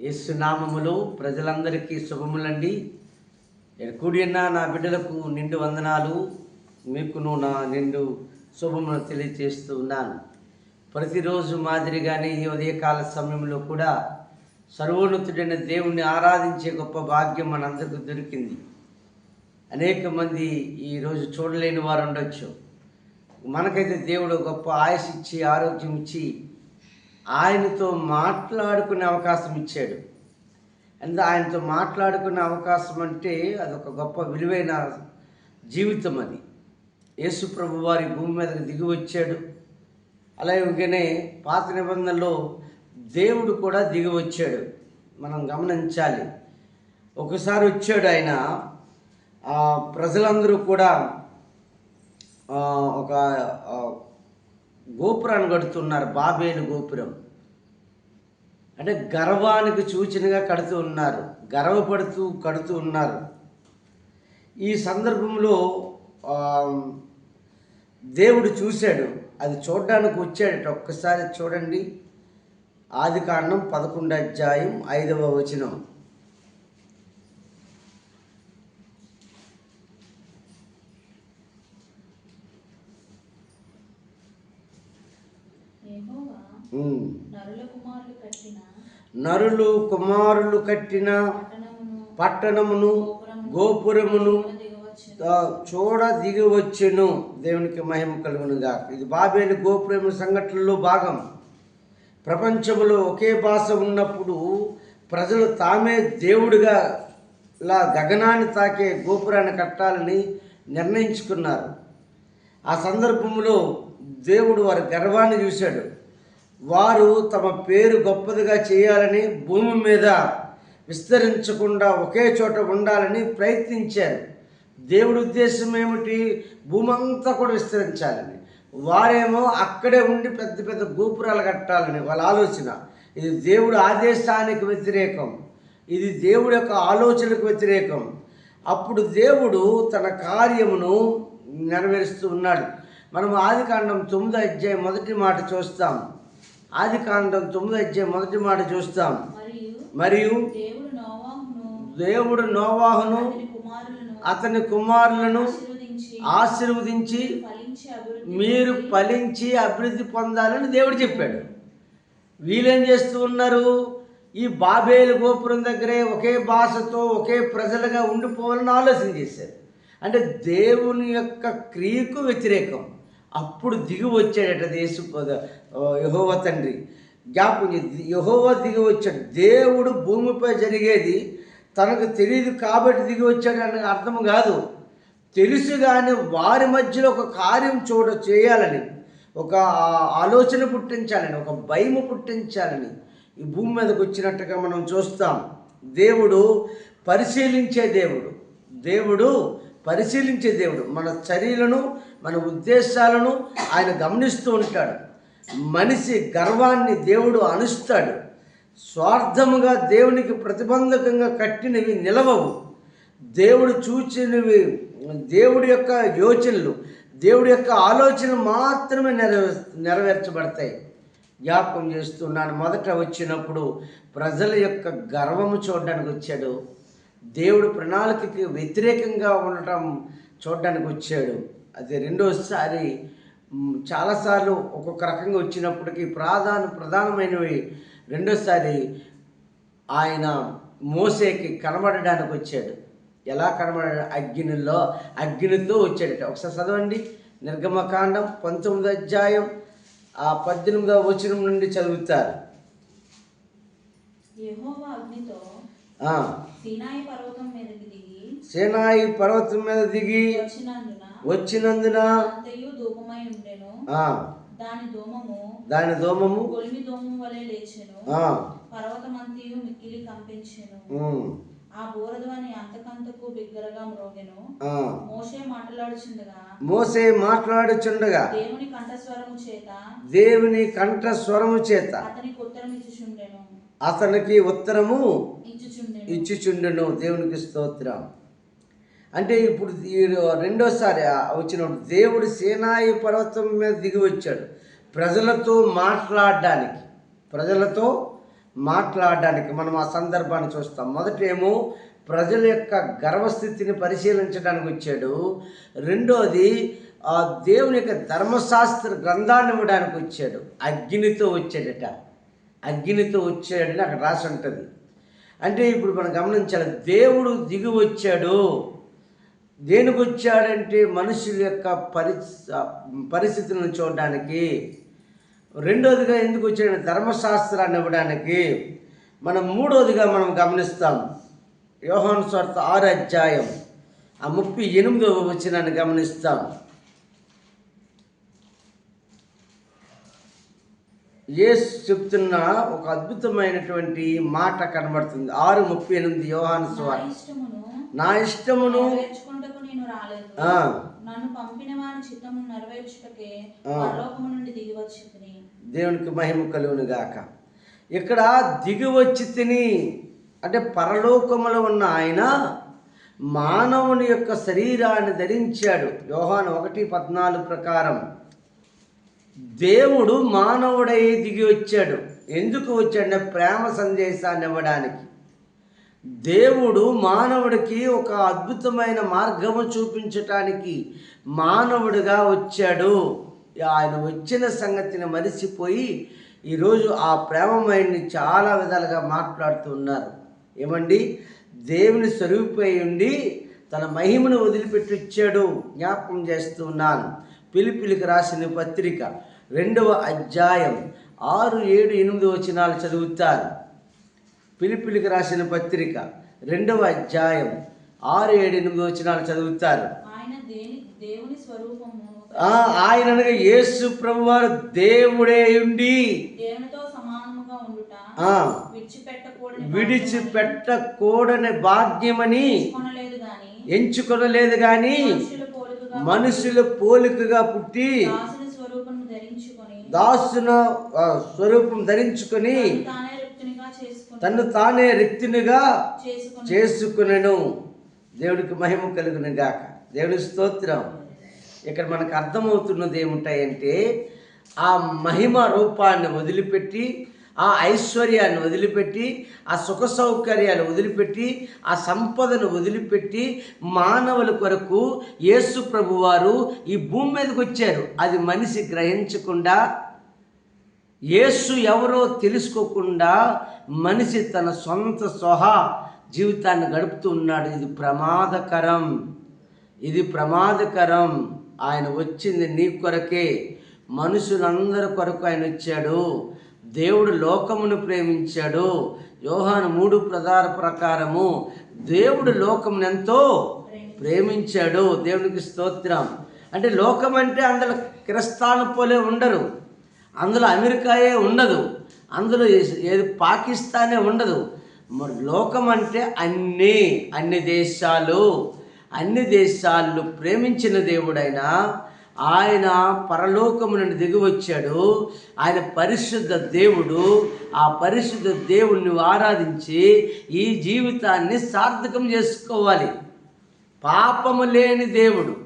యేసునామములో ప్రజలందరికీ శుభములండి. నేను కూడిన నా బిడ్డలకు నిండు వందనాలు. మీకును నా నిండు శుభమును తెలియజేస్తూ ఉన్నాను. ప్రతిరోజు మాదిరిగానే ఈ ఉదయకాల సమయంలో కూడా సర్వోన్నతుడైన దేవుణ్ణి ఆరాధించే గొప్ప భాగ్యం మనందరికీ దొరికింది. అనేక మంది ఈరోజు చూడలేని వారు ఉండొచ్చు. మనకైతే దేవుడు గొప్ప ఆయుష్ ఇచ్చి ఆరోగ్యం ఇచ్చి ఆయనతో మాట్లాడుకునే అవకాశం ఇచ్చాడు. అంటే ఆయనతో మాట్లాడుకునే అవకాశం అంటే అదొక గొప్ప విలువైన జీవితం అది. యేసు ప్రభు వారి భూమి మీదకి దిగి వచ్చాడు. అలాగే పాత నిబంధనలో దేవుడు కూడా దిగి వచ్చాడు. మనం గమనించాలి. ఒకసారి వచ్చాడు ఆయన. ప్రజలందరూ కూడా ఒక గోపురాన్ని కడుతున్నారు బాబేలు గోపురం. అంటే గర్వానికి సూచనగా కడుతూ ఉన్నారు గర్వపడుతూ కడుతూ ఉన్నారు. ఈ సందర్భంలో దేవుడు చూశాడు అది చూడడానికి వచ్చాడట. ఒక్కసారి చూడండి. ఆది కాండం పదకొండు అధ్యాయం ఐదవ వచనం యెహోవా ఉమ్. నరుల కుమారులు కట్టిన పట్టణమును గోపురమును చూడ దిగి వచ్చెను దేవునికి మహిమ కలుగునుగా ఇది బాబేలు గోపురం సంఘటనలో భాగం. ప్రపంచంలో ఒకే భాష ఉన్నప్పుడు ప్రజలు తామే దేవుడిగా లా గగనాన్ని తాకే గోపురాన్ని కట్టాలని నిర్ణయించుకున్నారు. ఆ సందర్భంలో దేవుడు వారి గర్వాన్ని చూశాడు. వారు తమ పేరు గొప్పదిగా చేయాలని భూమి మీద విస్తరించకుండా ఒకే చోట ఉండాలని ప్రయత్నించారు. దేవుడి ఉద్దేశం ఏమిటి? భూమి అంతా కూడా విస్తరించాలని. వారేమో అక్కడే ఉండి పెద్ద పెద్ద గోపురాలు కట్టాలని వాళ్ళ ఆలోచన. ఇది దేవుడు ఆదేశానికి వ్యతిరేకం. ఇది దేవుడి యొక్క ఆలోచనకు వ్యతిరేకం. అప్పుడు దేవుడు తన కార్యమును నెరవేరుస్తూ ఉన్నాడు. మనం ఆది కాండం తొమ్మిదో అధ్యాయం మొదటి మాట చూస్తాం. ఆది కాండం తొమ్మిది అధ్యాయం మొదటి మాట చూస్తాం. మరియు దేవుడు నోవాహును అతని కుమారులను ఆశీర్వదించి మీరు ఫలించి అభివృద్ధి పొందాలని దేవుడు చెప్పాడు. వీళ్ళేం చేస్తూ ఉన్నారు? ఈ బాబేలు గోపురం దగ్గరే ఒకే భాషతో ఒకే ప్రజలుగా ఉండిపోవాలని ఆలోచన చేశారు. అంటే దేవుని యొక్క క్రియకు వ్యతిరేకం. అప్పుడు దిగి వచ్చాడట దేశు యహోవ తండ్రి. జ్ఞాపకం యహోవ దిగి వచ్చాడు దేవుడు భూమిపై జరిగేది తనకు తెలియదు కాబట్టి దిగి వచ్చాడు అనే అర్థం కాదు. తెలుసు కానీ వారి మధ్యలో ఒక కార్యం చూడ చేయాలని ఒక ఆలోచన పుట్టించాలని ఒక భయము పుట్టించాలని ఈ భూమి మీదకి వచ్చినట్టుగా మనం చూస్తాం. దేవుడు పరిశీలించే దేవుడు. దేవుడు పరిశీలించే దేవుడు. మన చర్యలను మన ఉద్దేశాలను ఆయన గమనిస్తూ ఉంటాడు. మనిషి గర్వాన్ని దేవుడు అనుస్తాడు. స్వార్థముగా దేవునికి ప్రతిబంధకంగా కట్టినవి నిలవవు. దేవుడు చూచినవి దేవుడి యొక్క యోచనలు దేవుడి యొక్క ఆలోచన మాత్రమే నెరవే నెరవేర్చబడతాయి. జ్ఞాపకం చేస్తున్నాను. మొదట వచ్చినప్పుడు ప్రజల యొక్క గర్వము చూడడానికి వచ్చాడు. దేవుడు ప్రణాళికకి వ్యతిరేకంగా ఉండటం చూడడానికి వచ్చాడు. అది రెండోసారి చాలాసార్లు ఒక్కొక్క రకంగా వచ్చినప్పటికీ ప్రధాన ప్రధానమైనవి రెండోసారి ఆయన మోసేకి కనబడడానికి వచ్చాడు. ఎలా కనబడ అగ్నిలో అగ్నితో వచ్చాడట. ఒకసారి చదవండి. నిర్గమకాండం పంతొమ్మిదో అధ్యాయం ఆ పద్దెనిమిదవ వచనం నుండి చదువుతారు. యెహోవా అగ్నితో ఆ, సీనాయి పర్వతం మీద దిగి వచ్చినందున దాని ధూమము దాని దోమము కొలిమి ధూమం వలె లేచెను. పర్వతమంతయు మిక్కిలి కంపించెను. ఆ బోరధ్వని అంతకంతకు బిగ్గరగా మ్రోగెను. మోషే మాట్లాడుచుండగా మోసే మాట్లాడుచుండగా దేవుని కంఠస్వరము చేత దేవుని కంఠ స్వరము చేత అతనికి ఉత్తరం ఇచ్చుచుండెను అతనికి ఉత్తరము ఇచ్చుచుండెను. దేవునికి స్తోత్రం. అంటే ఇప్పుడు రెండోసారి వచ్చినప్పుడు దేవుడు సేనాయి పర్వతం మీద దిగి వచ్చాడు. ప్రజలతో మాట్లాడడానికి ప్రజలతో మాట్లాడడానికి మనం ఆ సందర్భాన్ని చూస్తాం. మొదటేమో ప్రజల యొక్క గర్వస్థితిని పరిశీలించడానికి వచ్చాడు. రెండోది ఆ దేవుని యొక్క ధర్మశాస్త్ర గ్రంథాన్ని ఇవ్వడానికి వచ్చాడు. అగ్నితో వచ్చాడట. అగ్నితో వచ్చాడని అక్కడ రాసి ఉంటుంది. అంటే ఇప్పుడు మనం గమనించాలి దేవుడు దిగి వచ్చాడు. దేనికి వచ్చాడంటే మనుషుల యొక్క పరిస్థి పరిస్థితులను చూడడానికి. రెండోదిగా ఎందుకు వచ్చాడు ధర్మశాస్త్రాన్ని ఇవ్వడానికి. మనం మూడోదిగా మనం గమనిస్తాం యోహాను స్వార్థ ఆరు అధ్యాయం ఆ ముప్పై ఎనిమిదవ వచ్చినాన్ని గమనిస్తాం. యేసు చెప్తున్న ఒక అద్భుతమైనటువంటి మాట కనబడుతుంది. ఆరు ముప్పై ఎనిమిది యోహాను ఇష్టమును నా ఇష్టమును దేవునికి మహిమ కలుగును గాక. ఇక్కడ దిగి వచ్చి తిని అంటే పరలోకములో ఉన్న ఆయన మానవుని యొక్క శరీరాన్ని ధరించాడు. యోహాను ఒకటి పద్నాలుగు ప్రకారం. దేవుడు మానవుడై దిగి వచ్చాడు. ఎందుకు వచ్చాడంటే ప్రేమ సందేశాన్ని ఇవ్వడానికి. దేవుడు మానవుడికి ఒక అద్భుతమైన మార్గము చూపించటానికి మానవుడిగా వచ్చాడు. ఆయన వచ్చిన సంగతిని మరిచిపోయి ఈరోజు ఆ ప్రేమమైని చాలా విధాలుగా మాట్లాడుతున్నారు ఏమండి? దేవుని స్వరూపై ఉండి తన మహిమను వదిలిపెట్టి వచ్చాడు. జ్ఞాపకం చేస్తున్నాను పిలిపిలికి రాసిన పత్రిక. రెండవ అధ్యాయం. ఆరు ఏడు ఎనిమిది వచనాలు చదువుతారు. పిలిపిలికి రాసిన పత్రిక. రెండవ అధ్యాయం. ఆరు ఏడు ఎనిమిది వచనాలు చదువుతారు. ఆయన దేని దేవుని స్వరూపము. ఆ, ఆయన అనగా యేసు ప్రభువారు దేవుడే ఉండి విడిచిపెట్టకూడని భాగ్యమని ఎంచుకొనలేదు కానీ మనుషుల పోలికగా పుట్టి దాసుని స్వరూపం ధరించుకొని తానే తను తానే రిక్తినిగా చేసుకుని చేసుకునెను దేవుడికి మహిమ కలుగును గాక. దేవుడి స్తోత్రం. ఇక్కడ మనకు అర్థమవుతున్నది ఏముంటాయంటే ఆ మహిమ రూపాన్ని వదిలిపెట్టి ఆ ఐశ్వర్యాన్ని వదిలిపెట్టి ఆ సుఖ సౌకర్యాలు వదిలిపెట్టి ఆ సంపదను వదిలిపెట్టి మానవుల కొరకు యేసు ప్రభువారు ఈ భూమి మీదకి వచ్చారు. అది మనిషి గ్రహించకుండా యేసు ఎవరో తెలుసుకోకుండా మనిషి తన సొంత స్వహా జీవితాన్ని గడుపుతూ ఉన్నాడు. ఇది ప్రమాదకరం. ఇది ప్రమాదకరం. ఆయన వచ్చింది నీ కొరకే. మనుషులందరి కొరకు ఆయన వచ్చాడు. దేవుడు లోకమును ప్రేమించాడు. యోహాను మూడు ప్రధాన ప్రకారము. దేవుడు లోకమును ఎంతో ప్రేమించాడు. దేవునికి స్తోత్రం. అంటే లోకం అంటే అందులో క్రిస్తాను పోలే ఉండరు. అందులో అమెరికాయే ఉండదు. అందులో ఏది పాకిస్తానే ఉండదు. మరి లోకం అంటే అన్ని అన్ని దేశాలు. అన్ని దేశాలు ప్రేమించిన దేవుడైనా ఆయన పరలోకము నుండి దిగి వచ్చాడు ఆయన పరిశుద్ధ దేవుడు. ఆ పరిశుద్ధ దేవుణ్ణి ఆరాధించి ఈ జీవితాన్ని సార్థకం చేసుకోవాలి. పాపము లేని దేవుడు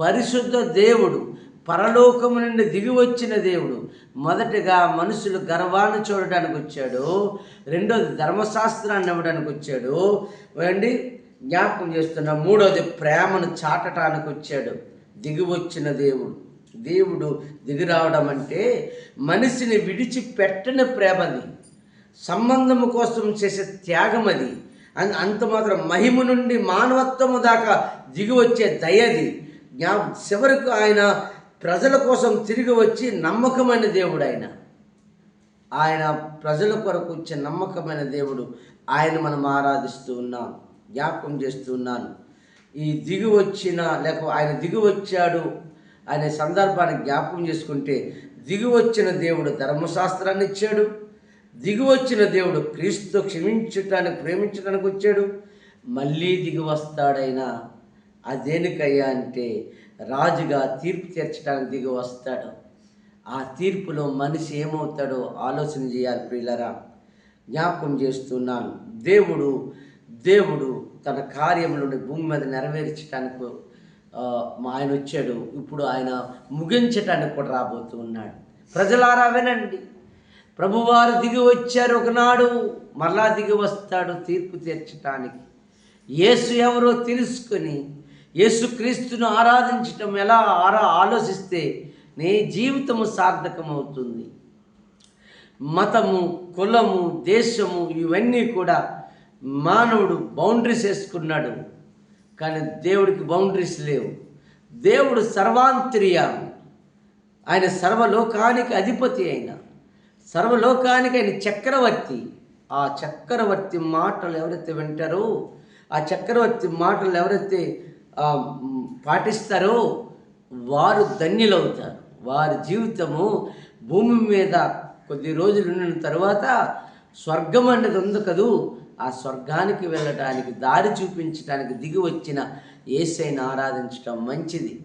పరిశుద్ధ దేవుడు పరలోకము నుండి దిగి వచ్చిన దేవుడు మొదటగా మనుషులు గర్వాన్ని చూడడానికి వచ్చాడు. రెండోది ధర్మశాస్త్రాన్ని ఇవ్వడానికి వచ్చాడు. అండి జ్ఞాపకం చేస్తున్న మూడోది ప్రేమను చాటటానికి వచ్చాడు. దిగివచ్చిన దేవుడు. దేవుడు దిగిరావడం అంటే మనిషిని విడిచిపెట్టని ప్రేమది. సంబంధము కోసం చేసే త్యాగం అది అంత మాత్రం మహిమ నుండి మానవత్వము దాకా దిగి వచ్చే దయది. జ్ఞా చివరకు ఆయన ప్రజల కోసం తిరిగి వచ్చి నమ్మకమైన దేవుడు ఆయన ఆయన ప్రజల కొరకు వచ్చే నమ్మకమైన దేవుడు. ఆయన మనం ఆరాధిస్తూ ఉన్నాం జ్ఞాపకం చేస్తూ ఉన్నాను. ఈ దిగి వచ్చిన లేక ఆయన దిగి వచ్చాడు అనే సందర్భాన్ని జ్ఞాపకం చేసుకుంటే దిగి వచ్చిన దేవుడు ధర్మశాస్త్రాన్ని ఇచ్చాడు. దిగి వచ్చిన దేవుడు క్రీస్తు క్షమించటానికి ప్రేమించడానికి వచ్చాడు. మళ్ళీ దిగి వస్తాడైనా అదేనికయ్యా అంటే రాజుగా తీర్పు తీర్చడానికి దిగి వస్తాడు ఆ తీర్పులో మనిషి ఏమవుతాడో ఆలోచన చేయాలి పిల్లరా జ్ఞాపకం చేస్తున్నాను. దేవుడు దేవుడు తన కార్యములను భూమి మీద నెరవేర్చడానికి ఆయన వచ్చాడు. ఇప్పుడు ఆయన ముగించటానికి కూడా రాబోతూ ఉన్నాడు. ప్రజలారా వినండి. ప్రభువారు దిగి వచ్చారు ఒకనాడు. మరలా దిగి వస్తాడు తీర్పు తీర్చటానికి. యేసు ఎవరో తెలుసుకొని యేసుక్రీస్తును ఆరాధించటం ఎలా ఆరా ఆలోచిస్తే నీ జీవితము సార్థకమవుతుంది. మతము కులము దేశము ఇవన్నీ కూడా మానవుడు బౌండరీస్ వేసుకున్నాడు కానీ దేవుడికి బౌండరీస్ లేవు. దేవుడు సర్వాంతర్య. ఆయన సర్వలోకానికి అధిపతి అయిన సర్వలోకానికి ఆయన చక్రవర్తి. ఆ చక్రవర్తి మాటలు ఎవరైతే వింటారో ఆ చక్రవర్తి మాటలు ఎవరైతే పాటిస్తారో వారు ధన్యులవుతారు. వారి జీవితము భూమి మీద కొద్ది రోజులు ఉన్న తర్వాత స్వర్గం అనేది ఉంది కదూ. ఆ స్వర్గానికి వెళ్ళటానికి దారి చూపించటానికి దిగి వచ్చిన ఏసైని ఆరాధించటం మంచిది.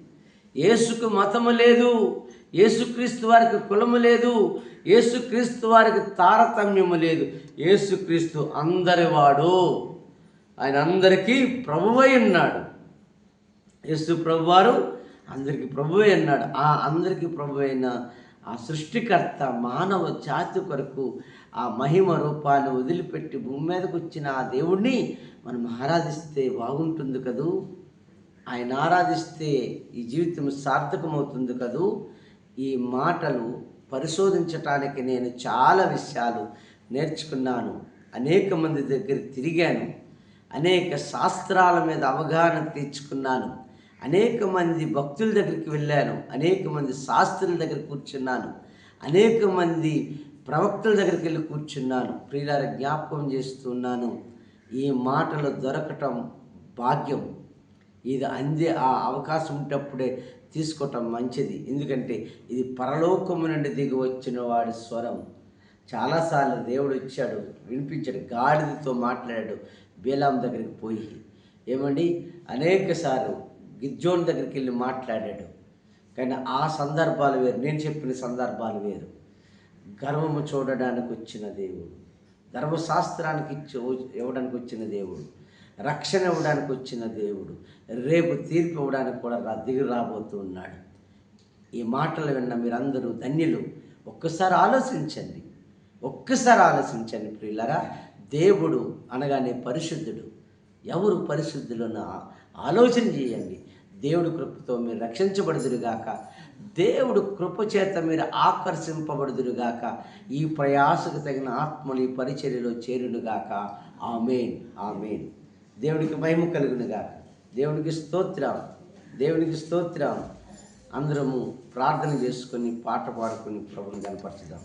ఏసుకు మతము లేదు ఏసుక్రీస్తు వారికి కులము లేదు ఏసుక్రీస్తు వారికి తారతమ్యము లేదు. ఏసుక్రీస్తు అందరివాడు. ఆయన అందరికీ ప్రభువై ఉన్నాడు. యేసు ప్రభువారు అందరికీ ప్రభువే అన్నాడు ఆ అందరికీ ప్రభు అయిన ఆ సృష్టికర్త మానవ జాతి కొరకు ఆ మహిమ రూపాన్ని వదిలిపెట్టి భూమి మీదకు వచ్చిన ఆ దేవుణ్ణి మనం ఆరాధిస్తే బాగుంటుంది కదూ? ఆయన ఆరాధిస్తే ఈ జీవితం సార్థకమవుతుంది కదూ? ఈ మాటలు పరిశోధించటానికి నేను చాలా విషయాలు నేర్చుకున్నాను. అనేక మంది దగ్గర తిరిగాను. అనేక శాస్త్రాల మీద అవగాహన తెచ్చుకున్నాను. అనేక మంది భక్తుల దగ్గరికి వెళ్ళాను. అనేక మంది శాస్త్రుల దగ్గర కూర్చున్నాను. అనేక మంది ప్రవక్తల దగ్గరికి వెళ్ళి కూర్చున్నాను. ప్రియులార జ్ఞాపకం చేస్తున్నాను. ఈ మాటలు దొరకటం భాగ్యం. ఇది అందే ఆ అవకాశం ఉంటప్పుడే తీసుకోవటం మంచిది. ఎందుకంటే ఇది పరలోకము నుండి దిగి వచ్చిన వాడి స్వరం. చాలాసార్లు దేవుడు వచ్చాడు వినిపించాడు గాడిదతో మాట్లాడాడు బేలాం దగ్గరికి పోయి. ఏమండి? అనేక సార్లు గిజ్జోన్ దగ్గరికి వెళ్ళి మాట్లాడాడు. కానీ ఆ సందర్భాలు వేరు. నేను చెప్పిన సందర్భాలు వేరు. గర్వము చూడడానికి వచ్చిన దేవుడు. ధర్మశాస్త్రానికి ఇవ్వడానికి వచ్చిన దేవుడు. రక్షణ ఇవ్వడానికి వచ్చిన దేవుడు. రేపు తీర్పు ఇవ్వడానికి కూడా రా దిగి రాబోతున్నాడు ఈ మాటలు విన్న మీరందరూ ధన్యులు. ఒక్కసారి ఆలోచించండి. ఒక్కసారి ఆలోచించండి ప్రియులరా. దేవుడు అనగానే పరిశుద్ధుడు. ఎవరు పరిశుద్ధులను ఆలోచన చేయండి. దేవుడి కృపతో మీరు రక్షించబడుదురుగాక. దేవుడు కృపచేత మీరు ఆకర్షింపబడుదురుగాక. ఈ ప్రయాసకు తగిన ఆత్మలు ఈ పరిచర్యలో చేరునుగాక. ఆమెన్. ఆమెన్. దేవుడికి మహిమ కలుగునుగాక. దేవునికి స్తోత్రం. దేవునికి స్తోత్రం. అందరము ప్రార్థన చేసుకొని పాట పాడుకొని ప్రభుని కనపరచుదాం